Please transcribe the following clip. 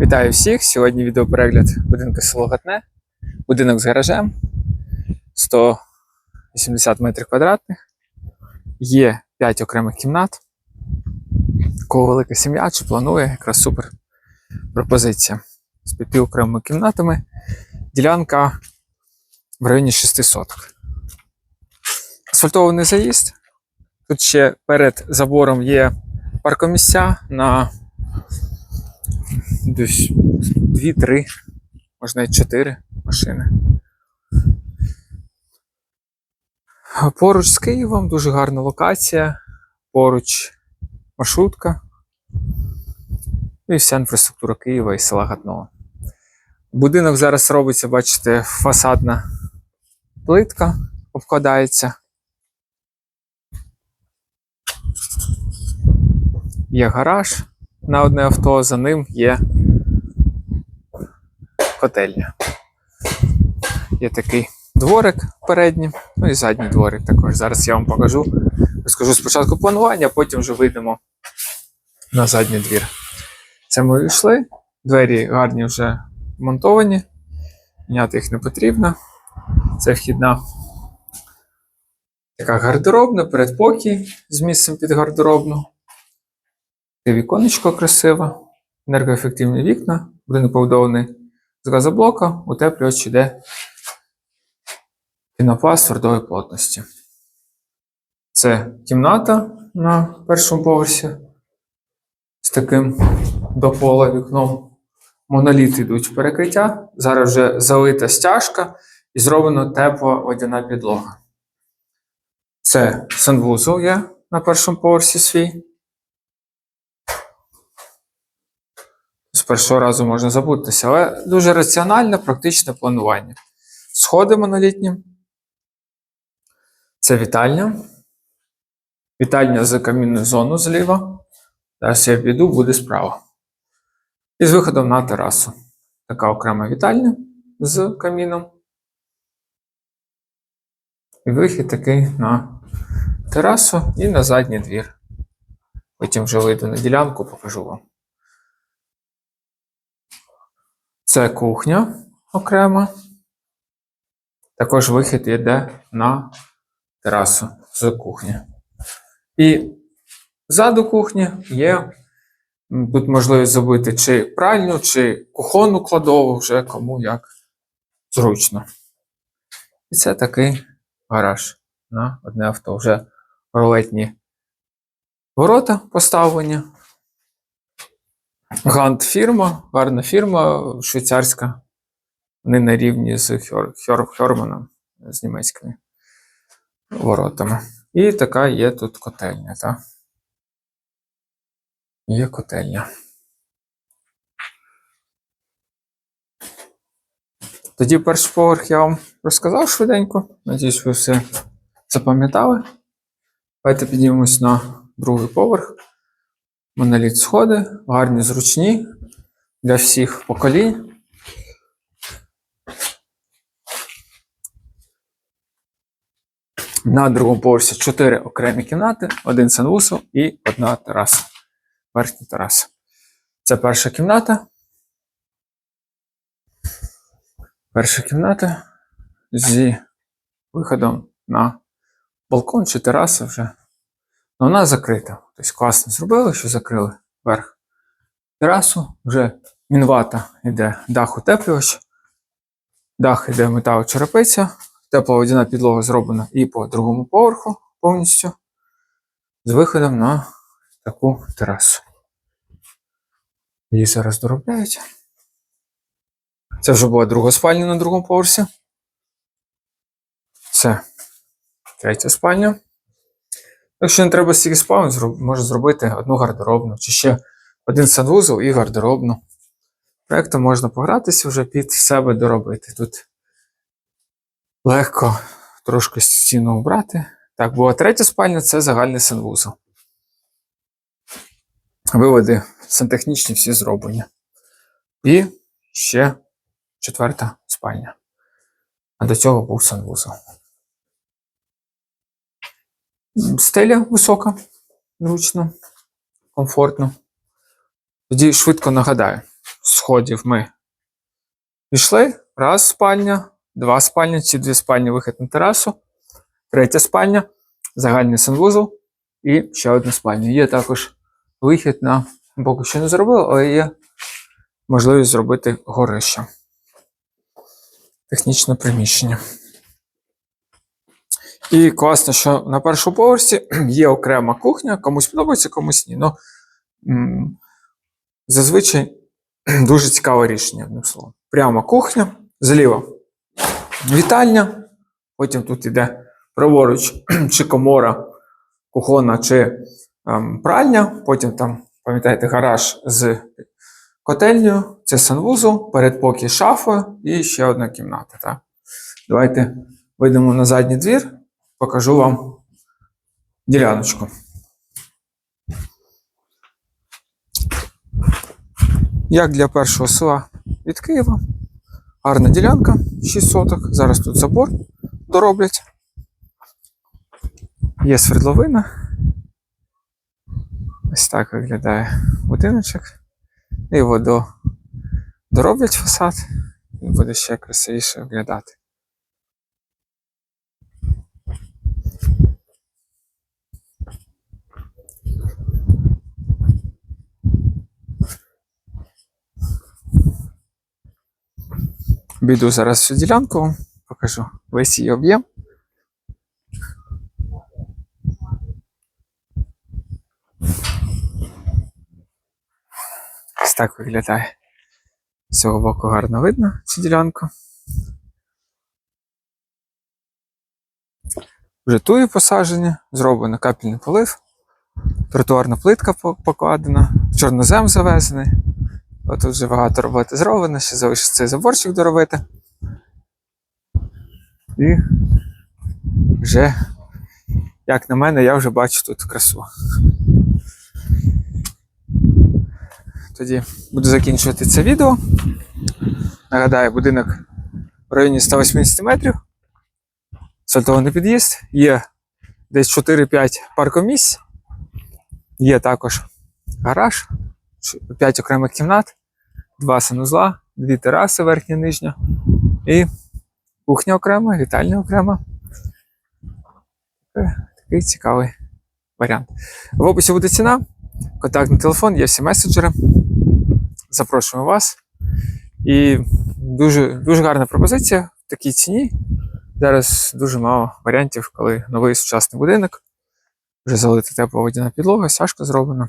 Вітаю всіх! Сьогодні відеоперегляд будинку село Гатне. Будинок з гаражем 180 метрів квадратних. Є 5 окремих кімнат. Кого велика сім'я чи планує, якраз супер пропозиція. З п'яти окремими кімнатами. Ділянка в районі 6 соток. Асфальтований заїзд. Тут ще перед забором є паркомісця на десь 2-3, можна навіть 4 машини. Поруч з Києвом дуже гарна локація. Поруч маршрутка. І вся інфраструктура Києва і села Гатного. Будинок зараз робиться, бачите, фасадна плитка обкладається. Є гараж на одне авто, за ним є котельня. Є такий дворик передній, ну і задній дворик також. Зараз я вам покажу. Розкажу спочатку планування, а потім вже вийдемо на задній двір. Це ми йшли. Двері гарні вже монтовані, міняти їх не потрібно. Це вхідна така гардеробна, передпокій з місцем під гардеробну. Це віконечко красиве, енергоефективні вікна, будинок побудований з газоблока, утеплювач іде пінопласт твердої плотності. Це кімната на першому поверсі з таким до пола вікном. Моноліт йдуть в перекриття. Зараз вже залита стяжка і зроблена тепла водяна підлога. Це санвузол є на першому поверсі свій. Першого разу можна забутися, але дуже раціональне, практичне планування. Сходи монолітні. Це вітальня. Вітальня з камінною зоною зліва. Зараз я піду, буде справа. І з виходом на терасу. Така окрема вітальня з каміном. І вихід такий на терасу і на задній двір. Потім вже вийду на ділянку, покажу вам. Це кухня окрема. Також вихід йде на терасу з кухні. І ззаду кухні є. Тут можливість зробити чи пральню, чи кухонну кладову, вже кому як зручно. І це такий гараж на одне авто. Вже ролетні ворота поставлені. Гант фірма, гарна фірма швейцарська. Вони на рівні з Хьор, Хьор, Хьорманом з німецькими воротами. І така є тут котельня, так? Є котельня. Тоді перший поверх я вам розказав швиденько. Надіюсь, ви все запам'ятали. Давайте піднімемось на другий поверх. Моноліт сходи, гарні, зручні для всіх поколінь. На другому поверсі 4 окремі кімнати, один санвузол і одна тераса. Верхня тераса. Це перша кімната. Перша кімната зі виходом на балкон чи тераса вже. Ну, вона закрита. Тобто класно зробили, що закрили верх терасу. Вже мінвата йде дах утеплювач. Дах йде металочерепиця. Тепла водяна підлога зроблена і по другому поверху повністю. З виходом на таку терасу. Її зараз доробляють. Це вже була друга спальня на другому поверсі. Це третя спальня. Якщо не треба стільки спалень, може зробити одну гардеробну, чи ще один санвузол і гардеробну. Проектом можна погратися вже під себе доробити. Тут легко трошки стіну обрати. Так, була третя спальня це загальний санвузол. Виводи сантехнічні всі зроблені. І ще четверта спальня. А до цього був санвузол. Стеля висока, зручно, комфортно. Тоді швидко нагадаю: сходів ми пішли. Раз спальня, два спальня, чи дві спальні вихід на терасу, третя спальня, загальний санвузол і ще одна спальня. Є також вихід на поки що не зробив, але є можливість зробити горище. Технічне приміщення. І класно, що на першому поверсі є окрема кухня, комусь подобається, комусь ні. Ну, зазвичай дуже цікаве рішення, одним словом. Прямо кухня, зліва вітальня, потім тут іде праворуч чи комора, кухонна, чи ем, пральня, потім там, пам'ятаєте, гараж з котельнею, це санвузол, передпокій з шафою і ще одна кімната. Так? Давайте вийдемо на задній двір, покажу вам діляночку. Як для першого села від Києва. Гарна ділянка, 6 соток. Зараз тут забор дороблять. Є свердловина. Ось так виглядає будиночок. І водо дороблять фасад, і буде ще красивіше виглядати. Біду зараз всю ділянку, покажу весь її об'єм. Ось так виглядає. З цього боку гарно видно цю ділянку. Вже туї посаджені, зроблено капельний полив, тротуарна плитка по- покладена, чорнозем завезений. От тут вже багато роботи зроблено, ще залишиться цей заборчик доробити. І вже, як на мене, я вже бачу тут красу. Тоді буду закінчувати це відео. Нагадаю, будинок в районі 180 метрів. Асфальтований під'їзд. Є десь 4-5 паркомісць. Є також гараж, 5 окремих кімнат, 2 санузла, 2 тераси верхня нижня. І кухня окрема, вітальня окрема. Е, Такий цікавий варіант. В описі буде ціна, контактний телефон, є всі меседжери. Запрошуємо вас. І дуже, дуже гарна пропозиція в такій ціні. Зараз дуже мало варіантів, коли новий сучасний будинок. Вже залита тепла водяна підлога, сашка зроблена.